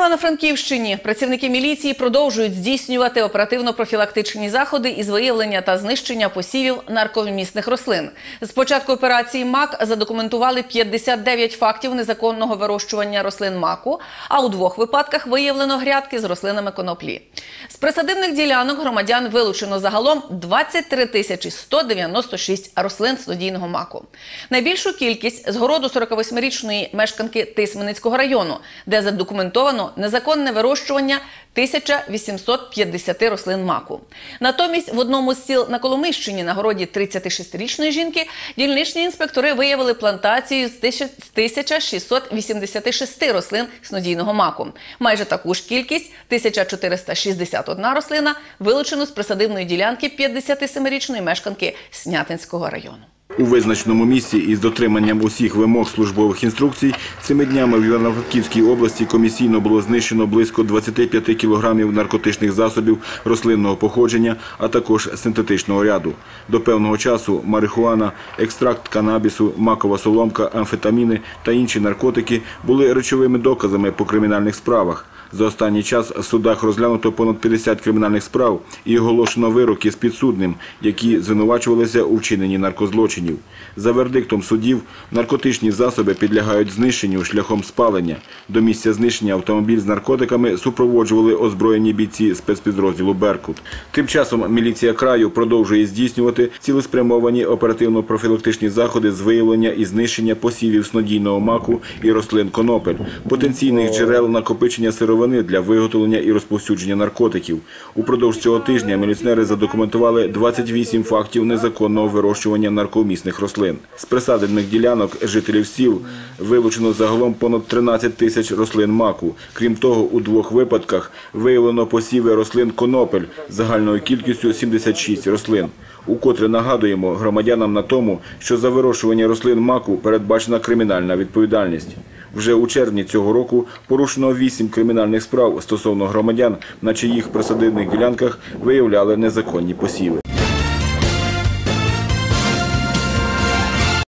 Івано-Франківщині працівники міліції продовжують здійснювати оперативно-профілактичні заходи із виявлення та знищення посівів наркомісних рослин. З початку операції МАК задокументували 59 фактів незаконного вирощування рослин маку, а у двох випадках виявлено грядки з рослинами коноплі. З присадибних ділянок громадян вилучено загалом 23 тисячі 196 рослин снодійного маку. Найбільшу кількість з городу 48-річної мешканки Тисменицького району, де задокументовано незаконне вирощування 1850 рослин маку. Натомість в одному з сіл на Коломищині на городі 36-річної жінки дільничні інспектори виявили плантацію з 1686 рослин снодійного маку. Майже таку ж кількість 1461 рослина вилучено з присадибної ділянки 57-річної мешканки Снятинського району. У визначеному місці із дотриманням усіх вимог службових інструкцій цими днями в Івано-Франківській області комісійно було знищено близько 25 кілограмів наркотичних засобів рослинного походження, а також синтетичного ряду. До певного часу марихуана, екстракт канабісу, макова соломка, амфетаміни та інші наркотики були речовими доказами по кримінальних справах. За останній час в судах розглянуто понад 50 кримінальних справ і оголошено вироки з підсудним, які звинувачувалися у вчиненні наркозлочинів. За вердиктом судів, наркотичні засоби підлягають знищенню шляхом спалення. До місця знищення автомобіль з наркотиками супроводжували озброєні бійці спецпідрозділу «Беркут». Тим часом міліція краю продовжує здійснювати цілеспрямовані оперативно-профілактичні заходи з виявлення і знищення посівів снодійного маку і рослин конопель, потенційних джерел накопичення сировини для виготовлення і розповсюдження наркотиків. Упродовж цього тижня міліціонери задокументували 28 фактів незаконного вирощування наркомісних рослин. З присадибних ділянок жителів сіл вилучено загалом понад 13 тисяч рослин маку. Крім того, у двох випадках виявлено посіви рослин конопель загальною кількістю 76 рослин. Укотре нагадуємо громадянам на тому, що за вирощування рослин маку передбачена кримінальна відповідальність. Вже у червні цього року порушено вісім кримінальних справ стосовно громадян, на чиїх присадибних ділянках виявляли незаконні посіви.